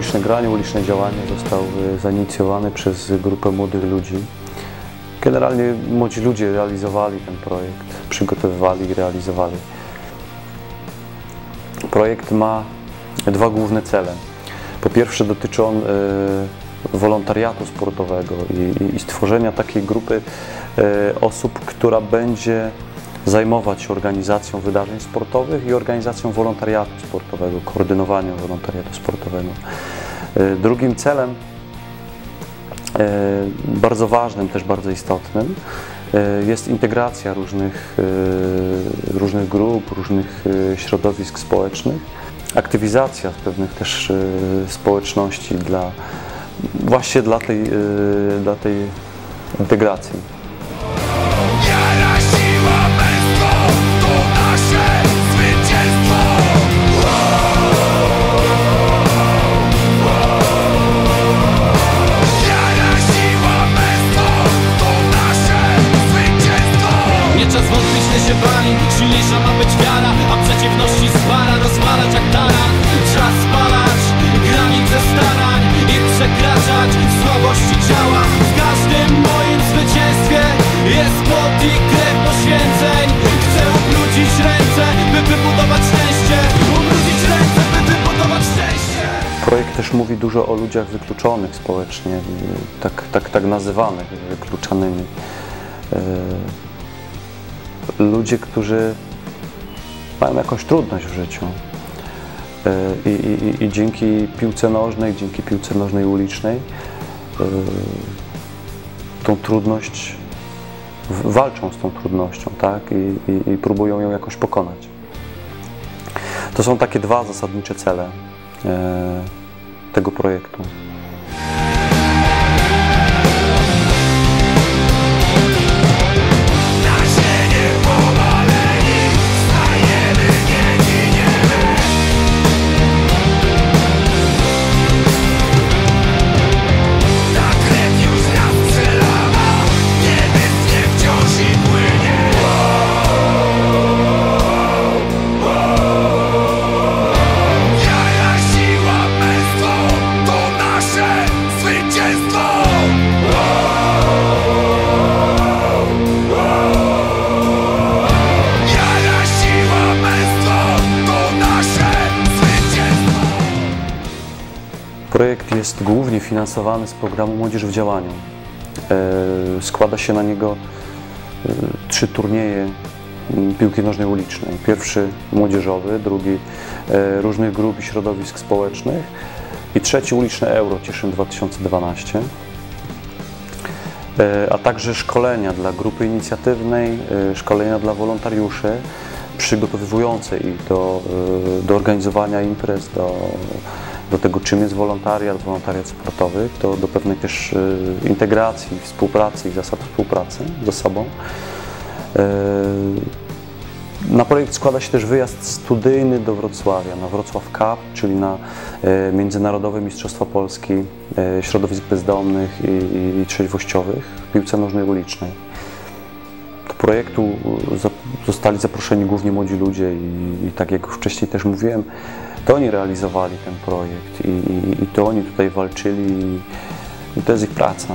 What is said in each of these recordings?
uliczne granie, uliczne działanie został y, zainicjowany przez grupę młodych ludzi. Generalnie młodzi ludzie realizowali ten projekt, przygotowywali i realizowali. Projekt ma dwa główne cele. Po pierwsze dotyczy on y, wolontariatu sportowego i, stworzenia takiej grupy y, osób, która będzie zajmować się organizacją wydarzeń sportowych i organizacją wolontariatu sportowego, koordynowaniem wolontariatu sportowego. Y, Drugim celem E, bardzo ważnym, też bardzo istotnym e, jest integracja różnych, e, różnych grup, różnych e, środowisk społecznych, aktywizacja pewnych też e, społeczności dla, właśnie dla tej, e, dla tej integracji. Dużo o ludziach wykluczonych społecznie, y, tak, tak, tak nazywanych wykluczanymi. Y, Ludzie, którzy mają jakąś trudność w życiu. Y, I, i, i dzięki piłce nożnej, dzięki piłce nożnej ulicznej, tą trudność, walczą z tą trudnością, tak? I, i, i próbują ją jakoś pokonać. To są takie dwa zasadnicze cele tego projektu. Finansowany z programu Młodzież w działaniu. E, składa się na niego e, trzy turnieje piłki nożnej ulicznej. Pierwszy młodzieżowy, drugi e, różnych grup i środowisk społecznych i trzeci uliczne Euro Cieszyn 2012. E, a także szkolenia dla grupy inicjatywnej, szkolenia dla wolontariuszy, przygotowywujące ich do, do organizowania imprez, do, do tego, czym jest wolontariat, wolontariat sportowy, do, do pewnej też e, integracji, współpracy i zasad współpracy ze sobą. E, Na projekt składa się też wyjazd studyjny do Wrocławia, na Wrocław Cup, czyli na e, Międzynarodowe Mistrzostwa Polski Środowisk Bezdomnych i, i, Trzeźwościowych w piłce nożnej ulicznej. Do projektu zostali zaproszeni głównie młodzi ludzie i, i tak jak już wcześniej też mówiłem, to oni realizowali ten projekt i, i, i to oni tutaj walczyli i, to jest ich praca.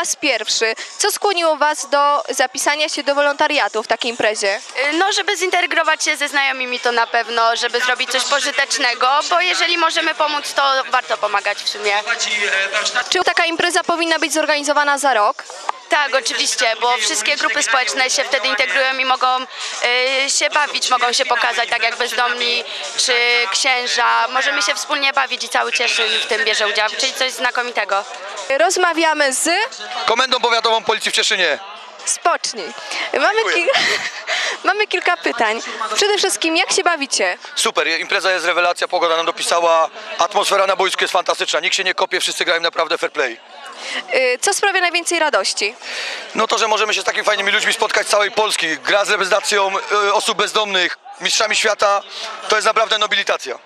Raz pierwszy. Co skłoniło Was do zapisania się do wolontariatu w takiej imprezie? Y, No, żeby zintegrować się ze znajomymi to na pewno, żeby zrobić coś pożytecznego, bo jeżeli możemy pomóc, to warto pomagać w sumie. Czy taka impreza powinna być zorganizowana za rok? Tak, oczywiście, bo wszystkie grupy społeczne się wtedy integrują i mogą y, się bawić, mogą się pokazać, tak jak bezdomni czy księża. Możemy się wspólnie bawić i cały Cieszyn w tym bierze udział, czyli coś znakomitego. Rozmawiamy z... Komendą Powiatową Policji w Cieszynie. Spocznij. Mamy, kilka, mamy kilka pytań. Przede wszystkim, jak się bawicie? Super, impreza jest rewelacja, pogoda nam dopisała, atmosfera na boisku jest fantastyczna, nikt się nie kopie, wszyscy grają naprawdę fair play. Y, Co sprawia najwięcej radości? No to, że możemy się z takimi fajnymi ludźmi spotkać z całej Polski, gra z reprezentacją y, osób bezdomnych, mistrzami świata, to jest naprawdę nobilitacja.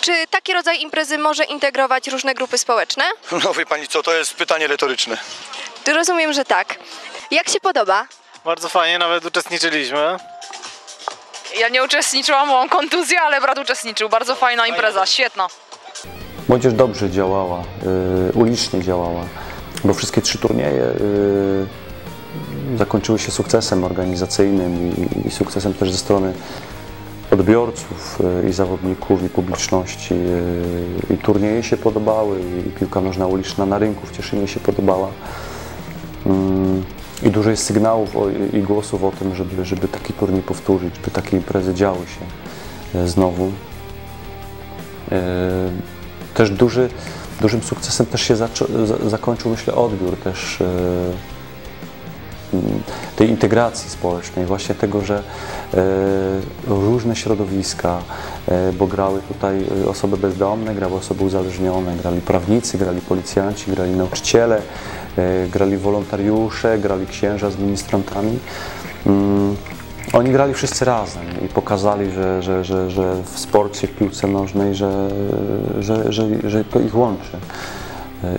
Czy taki rodzaj imprezy może integrować różne grupy społeczne? No wie pani co, to jest pytanie retoryczne. Rozumiem, że tak. Jak się podoba? Bardzo fajnie, nawet uczestniczyliśmy. Ja nie uczestniczyłam, mam kontuzję, ale brat uczestniczył. Bardzo fajna impreza, świetna. Młodzież dobrze działała, y, ulicznie działała, bo wszystkie trzy turnieje y, zakończyły się sukcesem organizacyjnym i, sukcesem też ze strony odbiorców y, i zawodników i publiczności. y, I turnieje się podobały, i piłka nożna uliczna na rynku w Cieszynie się podobała. Mm, I dużo jest sygnałów i głosów o tym, żeby, żeby taki turniej powtórzyć, by takie imprezy działy się znowu. Też duży, dużym sukcesem też się zakończył, myślę, odbiór też e, tej integracji społecznej, właśnie tego, że e, różne środowiska, e, bo grały tutaj osoby bezdomne, grały osoby uzależnione, grali prawnicy, grali policjanci, grali nauczyciele, grali wolontariusze, grali księża z ministrantami. Oni grali wszyscy razem i pokazali, że, że, że, że w sporcie, w piłce nożnej, że, że, że, że to ich łączy.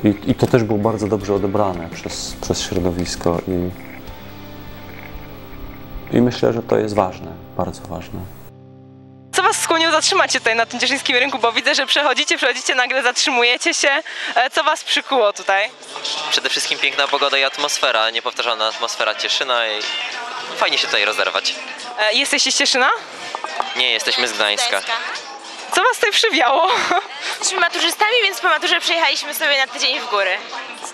I, I to też było bardzo dobrze odebrane przez, przez środowisko i, i myślę, że to jest ważne, bardzo ważne. Co was skłoniło zatrzymać się tutaj na tym cieszyńskim rynku? Bo widzę, że przechodzicie, przechodzicie, nagle zatrzymujecie się. E, Co was przykuło tutaj? Przede wszystkim piękna pogoda i atmosfera, niepowtarzalna atmosfera Cieszyna i fajnie się tutaj rozerwać. E, Jesteście z Cieszyna? Nie, jesteśmy z Gdańska. Co was tutaj przywiało? Jesteśmy maturzystami, więc po maturze przyjechaliśmy sobie na tydzień w góry.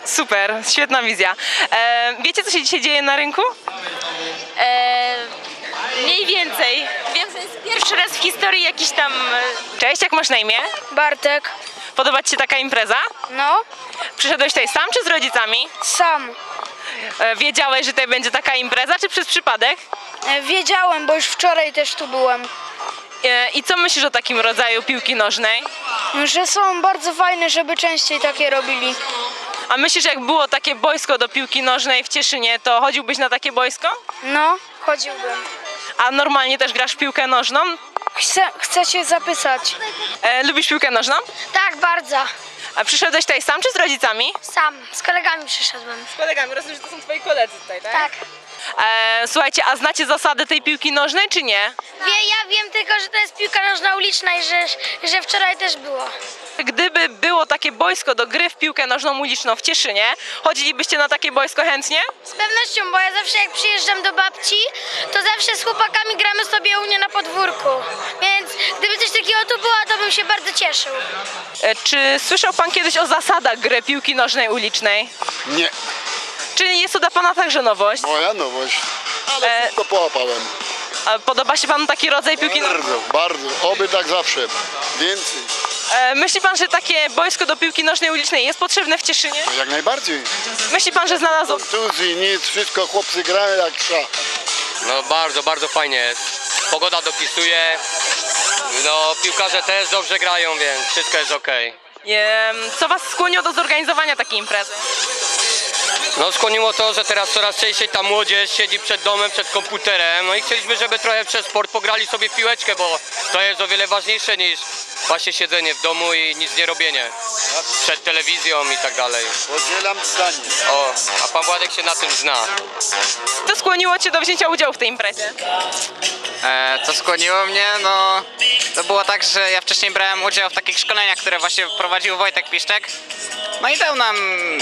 Super, świetna wizja. E, wiecie, co się dzisiaj dzieje na rynku? Eee, mniej więcej. Wiem, że jest pierwszy raz w historii jakiś tam... e, Cześć, jak masz na imię? Bartek. Podoba ci się taka impreza? No, Przyszedłeś tutaj sam czy z rodzicami? sam. E, wiedziałeś, że tutaj będzie taka impreza, czy przez przypadek? E, wiedziałem, bo już wczoraj też tu byłem. E, I co myślisz o takim rodzaju piłki nożnej? Że są bardzo fajne, żeby częściej takie robili. A myślisz, jak było takie boisko do piłki nożnej w Cieszynie, to chodziłbyś na takie boisko? No, chodziłbym. A normalnie też grasz w piłkę nożną? Chcę, chcę się zapisać. E, lubisz piłkę nożną? Tak, bardzo. A przyszedłeś tutaj sam czy z rodzicami? Sam, z kolegami przyszedłem. Z kolegami, rozumiem, że to są twoi koledzy tutaj, tak? Tak. E, słuchajcie, a znacie zasady tej piłki nożnej, czy nie? Wie, ja wiem tylko, że to jest piłka nożna uliczna i że, że wczoraj też było. Gdyby było takie boisko do gry w piłkę nożną uliczną w Cieszynie, chodzilibyście na takie boisko chętnie? Z pewnością, bo ja zawsze jak przyjeżdżam do babci, to zawsze z chłopakami gramy sobie u mnie na podwórku. Więc gdyby coś takiego tu było, to bym się bardzo cieszył. E, czy słyszał pan kiedyś o zasadach gry piłki nożnej ulicznej? Nie, Czyli jest to dla pana także nowość? moja nowość. Ale E, wszystko połapałem. A podoba się panu taki rodzaj piłki nożnej? Bardzo, bardzo. Oby tak zawsze. Więcej. E, myśli pan, że takie boisko do piłki nożnej ulicznej jest potrzebne w Cieszynie? No jak najbardziej. Myśli pan, że znalazł... Kontuzji, nic, wszystko chłopcy grają jak trzeba. No bardzo, bardzo fajnie jest. Pogoda dopisuje. No piłkarze też dobrze grają, więc wszystko jest ok. Co was skłoniło do zorganizowania takiej imprezy? No skłoniło to, że teraz coraz częściej ta młodzież siedzi przed domem, przed komputerem. No i chcieliśmy, żeby trochę przez sport pograli sobie w piłeczkę, bo to jest o wiele ważniejsze niż właśnie siedzenie w domu i nic nie robienie. Przed telewizją i tak dalej. Podzielam zdanie. O, a pan Władek się na tym zna. Co skłoniło cię do wzięcia udziału w tej imprezie? E, co skłoniło mnie? No, to było tak, że ja wcześniej brałem udział w takich szkoleniach, które właśnie prowadził Wojtek Piszczek. No i dał nam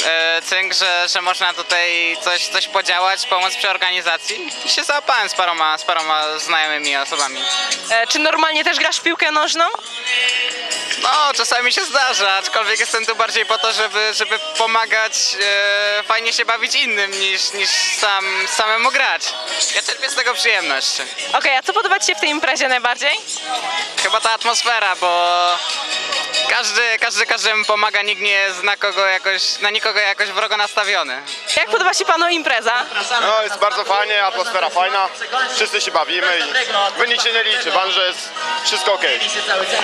e, cynk, że, że można tutaj coś, coś podziałać, pomóc przy organizacji. I się załapałem z paroma, z paroma znajomymi osobami. E, czy normalnie też grasz w piłkę nożną? No, czasami się zdarza, aczkolwiek jestem tu bardziej po to, żeby, żeby pomagać, e, fajnie się bawić innym niż, niż sam, samemu grać. Ja czerpię z tego przyjemność. Okej, a co podoba Ci się w tej imprezie najbardziej? Chyba ta atmosfera, bo każdy, każdy każdemu pomaga, nikt nie jest na, kogo jakoś, na nikogo jakoś wrogo nastawiony. Jak podoba się Panu impreza? No jest bardzo fajnie, atmosfera fajna, wszyscy się bawimy i wynik się nie liczy, ważne, jest wszystko ok.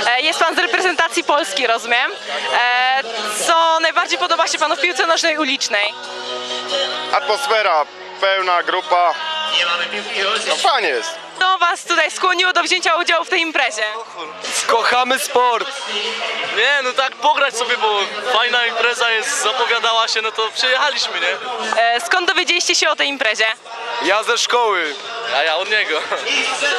E, Jest Pan z reprezentacji Polski, rozumiem. E, Co najbardziej podoba się Panu w piłce nożnej ulicznej? Atmosfera, pełna grupa, no fajnie jest. Co Was tutaj skłoniło do wzięcia udziału w tej imprezie? Kochamy sport. Nie, no tak pograć sobie, bo fajna impreza jest, zapowiadała się, no to przyjechaliśmy, nie? E, Skąd dowiedzieliście się o tej imprezie? Ja ze szkoły. A ja od niego.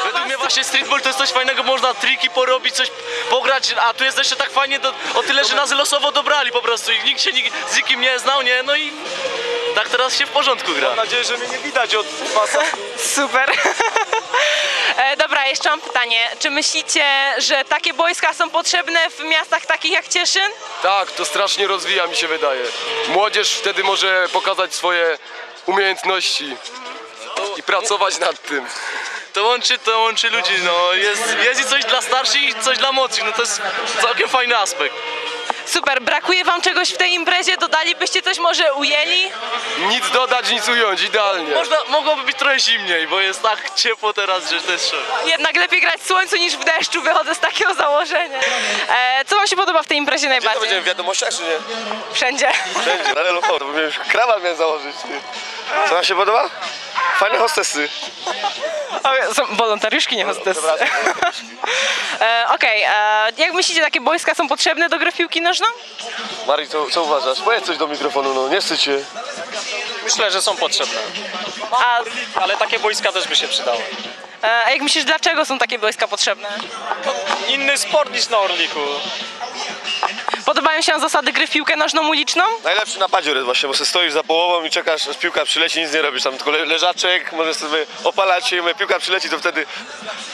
Według mnie właśnie streetball to jest coś fajnego, można triki porobić, coś pograć, a tu jest jeszcze tak fajnie do, o tyle, że nas losowo dobrali po prostu i nikt się nik, z nikim nie znał, nie? No i tak teraz się w porządku gra. Mam nadzieję, że mnie nie widać od pasa. Super. E, Dobra, jeszcze mam pytanie. Czy myślicie, że takie boiska są potrzebne w miastach takich jak Cieszyn? Tak, to strasznie rozwija mi się wydaje. Młodzież wtedy może pokazać swoje umiejętności i pracować nad tym. To łączy, to łączy ludzi, no. Jest, jest i coś dla starszych i coś dla młodszych, no to jest całkiem fajny aspekt. Super, brakuje wam czegoś w tej imprezie? Dodalibyście coś, może ujęli? Nic dodać, nic ująć, idealnie. Można, mogłoby być trochę zimniej, bo jest tak ciepło teraz, że to jest szok. Jednak lepiej grać w słońcu niż w deszczu, wychodzę z takiego założenia. E, co wam się podoba w tej imprezie najbardziej? w wiadomościach czy nie? Wszędzie. Wszędzie, na LFO, to bym krawat miałem założyć. Co wam się podoba? Fajne hostesy. O, Są wolontariuszki, nie hostesy. E, Okej, e, jak myślicie, takie boiska są potrzebne do gry w piłki nożną? Mari, co, co uważasz? Powiedz coś do mikrofonu, no nie wstydź się. Myślę, że są potrzebne. A, Ale takie boiska też by się przydały. e, a jak myślisz, dlaczego są takie boiska potrzebne? Inny sport niż na Orliku. Podobają się zasady gry w piłkę nożną uliczną? Najlepszy na jest właśnie, bo sobie stoisz za połową i czekasz, aż piłka przyleci, nic nie robisz. Tam tylko le- leżaczek, możesz sobie opalać się i mówię, piłka przyleci, to wtedy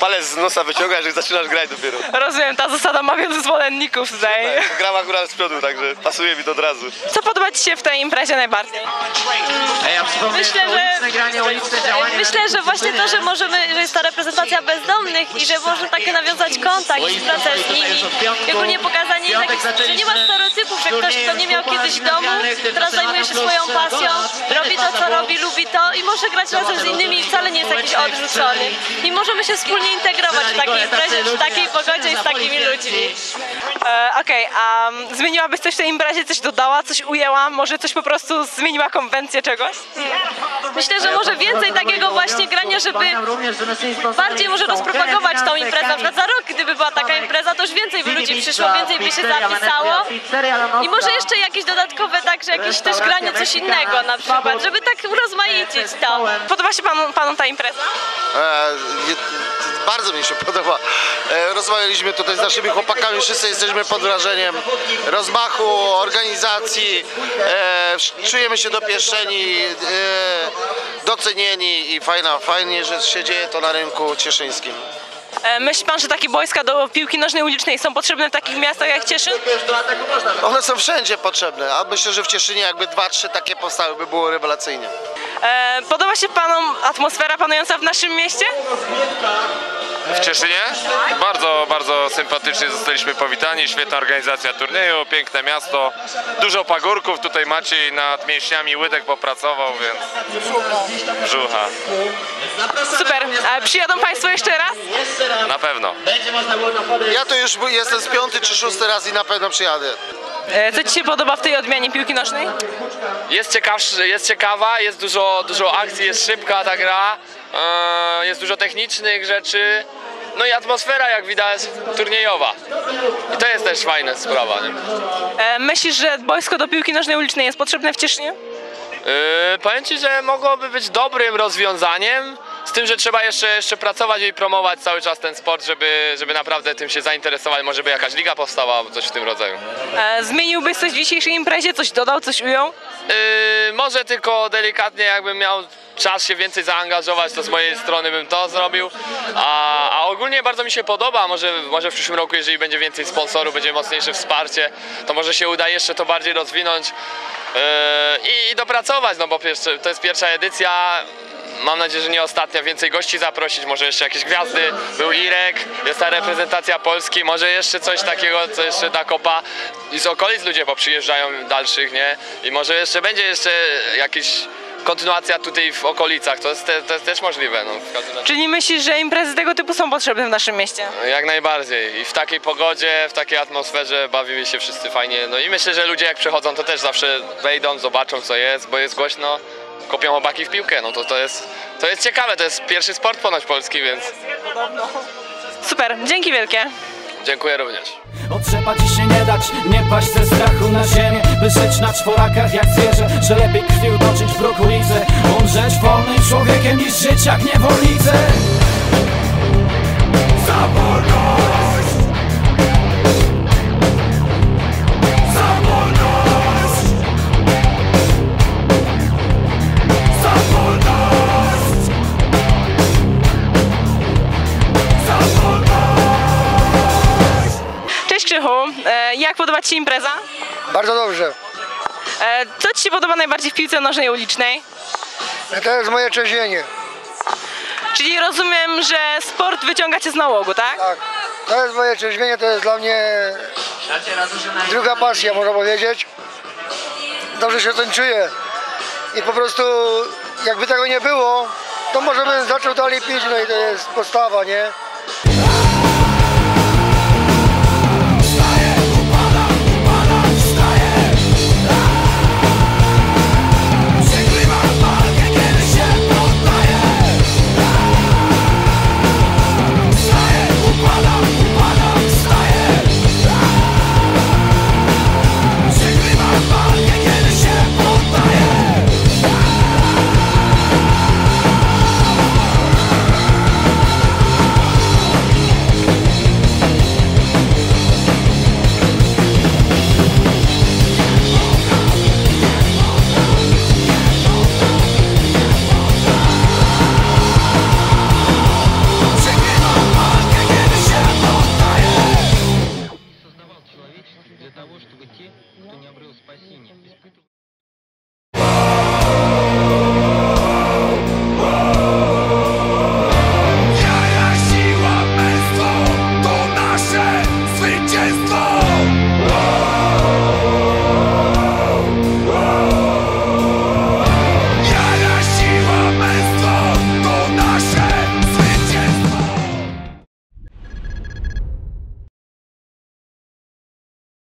palec z nosa wyciągasz i zaczynasz grać dopiero. Rozumiem, ta zasada ma wielu zwolenników tutaj. Gram akurat z przodu, także pasuje mi to od razu. Co podoba Ci się w tej imprezie najbardziej? Myślę, że myślę, że właśnie to, że możemy, że jest ta reprezentacja bezdomnych i że można takie nawiązać kontakt i pracę z nimi. I ogólnie pokazanie takich, że nie ma stereotypów, że ktoś, kto nie miał kiedyś domu, teraz zajmuje się swoją pasją, robi to, co robi, lubi to i może grać razem z innymi i wcale nie jest jakiś odrzucony. I możemy się wspólnie integrować w takiej imprezie, w takiej pogodzie i z takimi ludźmi. E, Okej, a mm, zmieniłabyś coś w tej imprezie? Coś dodała, coś ujęła? Może coś po prostu zmieniła konwencję czegoś? Myślę, że może więcej takiego właśnie grania, żeby bardziej może rozpropagować tą imprezę. Na przykład za rok, gdyby była taka impreza, to już więcej by ludzi przyszło, więcej by się zapisało. I może jeszcze jakieś dodatkowe, także jakieś też granie coś innego na przykład, żeby tak urozmaicić to. Podoba się panu, panu ta impreza? E, bardzo mi się podoba. E, rozmawialiśmy tutaj z naszymi chłopakami, wszyscy jesteśmy pod wrażeniem rozmachu, organizacji, e, czujemy się dopieszczeni, e, docenieni i fajna, fajnie, że się dzieje to na rynku cieszyńskim. Myśli pan, że takie boiska do piłki nożnej ulicznej są potrzebne w takich miastach jak Cieszyn? One są wszędzie potrzebne, a myślę, że w Cieszynie jakby dwa, trzy takie powstały, by było rewelacyjnie. Podoba się panom atmosfera panująca w naszym mieście? W Cieszynie? Bardzo, bardzo sympatycznie zostaliśmy powitani. Świetna organizacja turnieju, piękne miasto. Dużo pagórków. Tutaj Maciej nad mięśniami łydek popracował, więc brzucha. Super. A przyjadą państwo jeszcze raz? Na pewno. Ja to już jestem z piąty czy szósty raz i na pewno przyjadę. E, Co ci się podoba w tej odmianie piłki nożnej? Jest, ciekawszy, jest ciekawa, jest dużo, dużo akcji, jest szybka ta gra, e, jest dużo technicznych rzeczy, no i atmosfera jak widać turniejowa. I to jest też fajna sprawa. Nie? E, Myślisz, że boisko do piłki nożnej ulicznej jest potrzebne w Cieszynie? Yy, powiem Ci, że mogłoby być dobrym rozwiązaniem, Z tym, że trzeba jeszcze, jeszcze pracować i promować cały czas ten sport, żeby, żeby naprawdę tym się zainteresować. Może by jakaś liga powstała albo coś w tym rodzaju. E, zmieniłbyś coś w dzisiejszej imprezie? Coś dodał, coś ujął? Yy, może tylko delikatnie jakbym miał czas się więcej zaangażować, to z mojej strony bym to zrobił. A, a ogólnie bardzo mi się podoba, może, może w przyszłym roku, jeżeli będzie więcej sponsorów, będzie mocniejsze wsparcie, to może się uda jeszcze to bardziej rozwinąć yy, i, i dopracować, no bo pierwsze, to jest pierwsza edycja. Mam nadzieję, że nie ostatnia, więcej gości zaprosić, może jeszcze jakieś gwiazdy. Był Irek, jest ta reprezentacja Polski, może jeszcze coś takiego, co jeszcze da kopa. I z okolic ludzie poprzyjeżdżają dalszych, nie? I może jeszcze będzie jeszcze jakiś kontynuacja tutaj w okolicach, to jest, te, to jest też możliwe. No. Czyli myślisz, że imprezy tego typu są potrzebne w naszym mieście? Jak najbardziej. I w takiej pogodzie, w takiej atmosferze bawimy się wszyscy fajnie. No i myślę, że ludzie jak przychodzą, to też zawsze wejdą, zobaczą co jest, bo jest głośno, kopią chłopaki w piłkę. No to, to, jest, to jest ciekawe, to jest pierwszy sport ponoć polski, więc Super, dzięki wielkie. dziękuję również. Otrzepać i się nie dać, nie paść ze strachu na ziemię By żyć na czworakach jak zwierzę Że lepiej krwi utoczyć w brukolicy Umrzeć wolnym człowiekiem niż żyć jak niewolnicę jak podoba Ci się impreza? Bardzo dobrze. E, co Ci się podoba najbardziej w piłce nożnej ulicznej? To jest moje trzeźwienie. Czyli rozumiem, że sport wyciąga Cię z nałogu, tak? Tak. To jest moje trzeźwienie, to jest dla mnie druga pasja, można powiedzieć. Dobrze się tym czuję. I po prostu jakby tego nie było, to może bym zaczął dalej pić, no i to jest podstawa, nie?